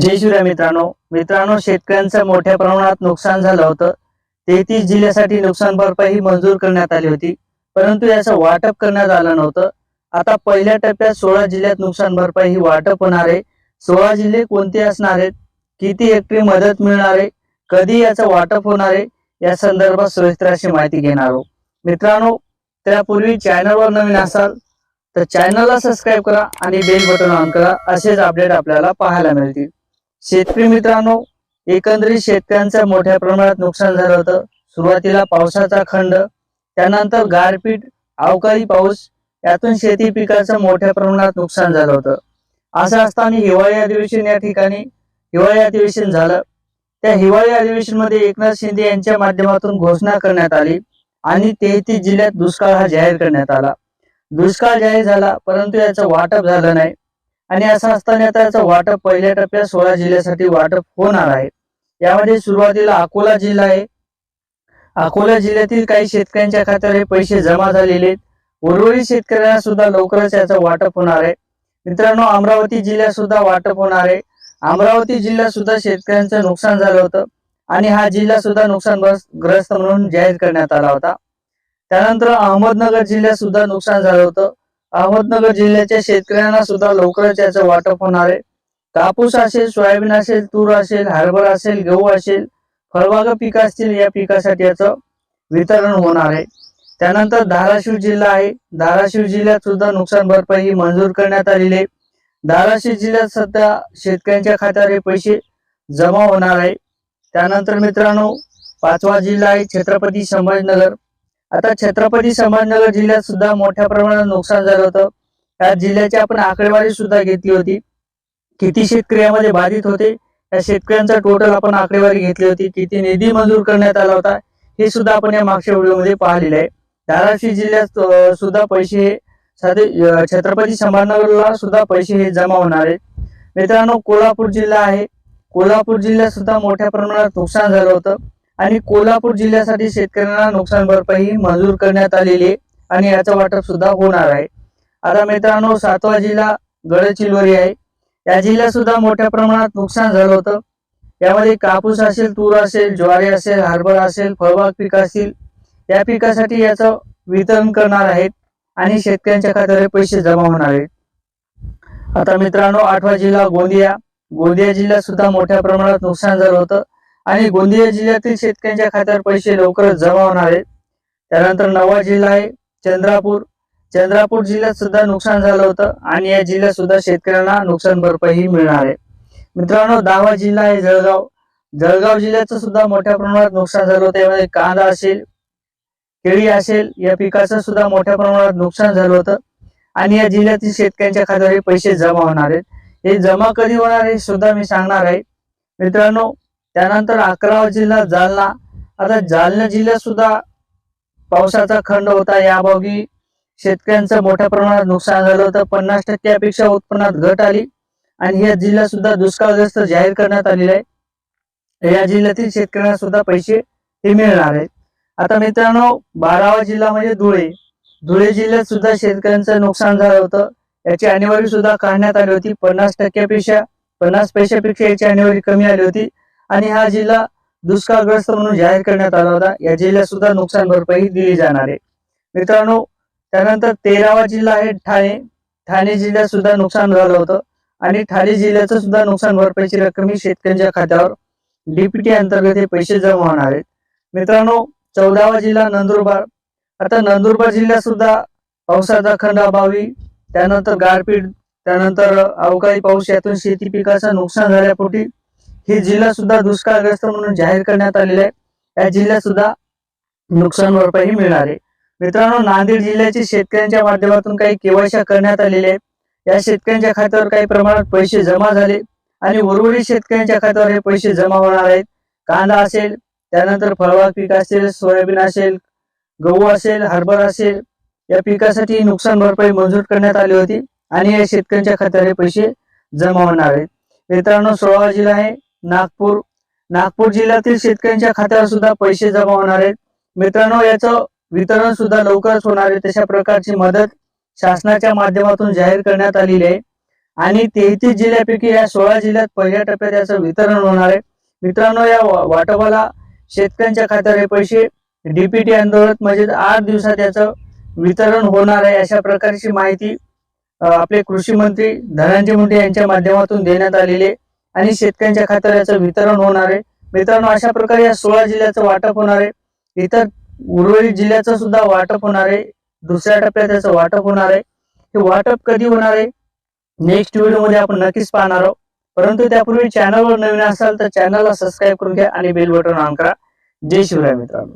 जय शिवराय मित्रांनो. मित्रांनो शेतकऱ्यांचं मोठ्या प्रमाणात नुकसान झालं होतं. तेहतीस जिल्ह्यासाठी नुकसान भरपाई मंजूर करण्यात आली होती. परंतु याचं वाटप करण्यात आलं नव्हतं. आता पहिल्या टप्प्यात सोळा जिल्ह्यात नुकसान भरपाई ही वाटप होणार आहे. सोळा जिल्हे कोणते असणार आहेत? किती हेक्टरी मदत मिळणार आहे? कधी याचं वाटप होणार आहे? या संदर्भात सविस्तर अशी माहिती घेणार आहोत. मित्रांनो त्यापूर्वी चॅनलवर नवीन असाल तर चॅनलला सबस्क्राईब करा आणि बेल बटन ऑन करा. असेच अपडेट आपल्याला पाहायला मिळतील. शेतकरी मित्रांनो एकंदरीत शेतकऱ्यांचं मोठ्या प्रमाणात नुकसान झालं होतं. सुरुवातीला पावसाचा खंड त्यानंतर गारपीट अवकाळी पाऊस यातून शेती पिकाचं मोठ्या प्रमाणात नुकसान झालं होतं. असं असताना हिवाळी अधिवेशन या ठिकाणी हिवाळी अधिवेशन झालं. त्या हिवाळी अधिवेशनमध्ये एकनाथ शिंदे यांच्या माध्यमातून घोषणा करण्यात आली आणि तेहतीस जिल्ह्यात दुष्काळ हा जाहीर करण्यात आला. दुष्काळ जाहीर झाला परंतु याचं वाटप झालं नाही. आणि असं असताना त्याचं वाटप पहिल्या टप्प्यात सोळा जिल्ह्यासाठी वाटप होणार आहे. यामध्ये सुरुवातीला अकोला जिल्हा आहे. अकोला जिल्ह्यातील काही शेतकऱ्यांच्या खात्यावर हे पैसे जमा झालेले आहेत. उर्वरित शेतकऱ्यांना सुद्धा लवकरच याचं वाटप होणार आहे. मित्रांनो अमरावती जिल्ह्यात सुद्धा वाटप होणार आहे. अमरावती जिल्ह्यात सुद्धा शेतकऱ्यांचं नुकसान झालं होतं आणि हा जिल्हा सुद्धा नुकसान ग्रस्त म्हणून जाहीर करण्यात आला होता. त्यानंतर अहमदनगर जिल्ह्यात सुद्धा नुकसान झालं होतं. अहमदनगर जिल्ह्याच्या शेतकऱ्यांना सुद्धा लवकरच याचं वाटप होणार आहे. कापूस असेल सोयाबीन असेल तूर असेल हरभर असेल गहू असेल फळबाग पीक असतील या पिकासाठी याचं वितरण होणार आहे. त्यानंतर धाराशिव जिल्हा आहे. धाराशिव जिल्ह्यात सुद्धा नुकसान भरपाई मंजूर करण्यात आलेली आहे. धाराशिव जिल्ह्यात सध्या शेतकऱ्यांच्या खात्यावर हे पैसे जमा होणार आहे. त्यानंतर मित्रांनो पाचवा जिल्हा आहे छत्रपती संभाजीनगर. आता छत्रपती संभाजीनगर जिल्ह्यात सुद्धा मोठ्या प्रमाणात नुकसान झालं होतं. या जिल्ह्याची आपण आकडेवारी सुद्धा घेतली होती. किती शेतकरी यामध्ये बाधित होते या शेतकऱ्यांचा टोटल आपण आकडेवारी घेतली होती. किती निधी मंजूर करण्यात आला होता हे सुद्धा आपण या मागच्या व्हिडिओमध्ये पाहिलेलं आहे. धाराशिव जिल्ह्यात सुद्धा पैसे हे साधे छत्रपती संभाजीनगरला सुद्धा पैसे हे जमा होणार आहेत मित्रांनो कोल्हापूर जिल्हा आहे. कोल्हापूर जिल्ह्यात सुद्धा मोठ्या प्रमाणात नुकसान झालं होतं. आणि कोल्हापूर जिल्ह्यासाठी शेतकऱ्यांना नुकसान भरपाई मंजूर करण्यात आलेली आहे आणि याचं वाटप सुद्धा होणार आहे. आता मित्रांनो सातवा जिल्हा गडचिरोली आहे. या जिल्ह्यात सुद्धा मोठ्या प्रमाणात नुकसान झालं होतं. यामध्ये कापूस असेल तूर असेल ज्वारी असेल हरभरा असेल फळबाग पीक असतील या पिकासाठी याचं वितरण करणार आहेत आणि शेतकऱ्यांच्या खात्यावर हे पैसे जमा होणार आहेत. आता मित्रांनो आठवा जिल्हा गोंदिया. गोंदिया जिल्ह्यात सुद्धा मोठ्या प्रमाणात नुकसान झालं होतं. आणि गोंदिया जिल्ह्यातील शेतकऱ्यांच्या खात्यावर पैसे लवकरच जमा होणार आहेत. त्यानंतर नवा जिल्हा आहे चंद्रापूर. चंद्रापूर जिल्ह्यात सुद्धा नुकसान झालं होतं आणि या जिल्ह्यात सुद्धा शेतकऱ्यांना नुकसान भरपाई मिळणार आहे. मित्रांनो दहावा जिल्हा आहे जळगाव. जळगाव जिल्ह्याचं सुद्धा मोठ्या प्रमाणात नुकसान झालं होतं. यामध्ये कांदा असेल केळी असेल या पिकाचं सुद्धा मोठ्या प्रमाणात नुकसान झालं होतं. आणि या जिल्ह्यातील शेतकऱ्यांच्या खात्यावर पैसे जमा होणार आहेत. हे जमा कधी होणार हे सुद्धा मी सांगणार आहे. मित्रांनो त्यानंतर अकरावा जिल्हा जालना. आता जालना जिल्ह्यात सुद्धा पावसाचा खंड होता. याभागी शेतकऱ्यांचं मोठ्या प्रमाणात नुकसान झालं होतं. पन्नास टक्क्यापेक्षा उत्पन्नात घट आली आणि या जिल्ह्यात सुद्धा दुष्काळग्रस्त जाहीर करण्यात आलेला आहे. या जिल्ह्यातील शेतकऱ्यांना सुद्धा पैसे हे मिळणार आहेत. आता मित्रांनो बारावा जिल्हा म्हणजे धुळे. धुळे जिल्ह्यात सुद्धा शेतकऱ्यांचं नुकसान झालं होतं. याची आणेवारी सुद्धा काढण्यात आली होती. पन्नास टक्क्यापेक्षा पन्नास पैशापेक्षा याची आणेवारी कमी आली होती. आणि हा जिल्हा दुष्काळग्रस्त म्हणून जाहीर करण्यात आला होता. या जिल्ह्यात सुद्धा नुकसान भरपाई दिली जाणार आहे. मित्रांनो त्यानंतर तेरावा जिल्हा आहे ठाणे. ठाणे जिल्ह्यात सुद्धा नुकसान झालं होतं. आणि ठाणे जिल्ह्याचं सुद्धा नुकसान भरपाईची रक्कम ही शेतकऱ्यांच्या खात्यावर डीपीटी अंतर्गत हे पैसे जमा होणार आहेत. मित्रांनो चौदावा जिल्हा नंदुरबार. आता नंदुरबार जिल्ह्यात सुद्धा पावसाचा खंड अभावी त्यानंतर गारपीट त्यानंतर अवकाळी पाऊस यातून शेती पिकाचं नुकसान झाल्यापोटी हे जिल्हा सुद्धा दुष्काळग्रस्त म्हणून जाहीर करण्यात आलेले आहे. या जिल्ह्यात सुद्धा नुकसान भरपाई मिळणार आहे. मित्रांनो नांदेड जिल्ह्याचे शेतकऱ्यांच्या माध्यमातून काही केवायशा करण्यात आलेल्या आहेत या शेतकऱ्यांच्या खात्यावर काही प्रमाणात पैसे जमा झाले आणि उर्वरित शेतकऱ्यांच्या खात्यावर हे पैसे जमा होणार आहेत. कांदा असेल त्यानंतर फळबाग पीक असेल सोयाबीन असेल गहू असेल हरभरा असेल या पिकासाठी नुकसान भरपाई मंजूर करण्यात आली होती आणि या शेतकऱ्यांच्या खात्यावर हे पैसे जमा होणार आहेत. मित्रांनो सोळावा जिल्हा आहे. नागपूर नागपूर जिल्ह्यातील शेतकऱ्यांच्या खात्यावर सुद्धा पैसे जमा होणार आहेत. मित्रांनो याचं वितरण सुद्धा लवकरच होणार आहे. तशा प्रकारची मदत शासनाच्या माध्यमातून जाहीर करण्यात आलेली आहे. आणि तेहतीस जिल्ह्यापैकी या सोळा जिल्ह्यात पहिल्या टप्प्यात याचं वितरण होणार आहे. मित्रांनो या वाटपाला शेतकऱ्यांच्या खात्यावर हे पैसे डीपीटी आंदोलन म्हणजे आठ दिवसात याचं वितरण होणार आहे अशा प्रकारची माहिती आपले कृषी मंत्री धनंजय मुंडे यांच्या माध्यमातून देण्यात आलेली आहे. आणि शेतकऱ्यांच्या खात्यावर याचं वितरण होणार आहे. मित्रांनो अशा प्रकारे या सोळा जिल्ह्याचं वाटप होणार आहे. इतर उर्वरित जिल्ह्याचं सुद्धा वाटप होणार आहे. दुसऱ्या टप्प्यात याचं वाटप होणार आहे. हे वाटप कधी होणार आहे? नेक्स्ट व्हिडिओमध्ये आपण नक्कीच पाहणार आहोत. परंतु त्यापूर्वी चॅनलवर नवीन असाल तर चॅनलला सबस्क्राईब करून घ्या आणि बेल बटन ऑन करा. जय शिवराय मित्रांनो.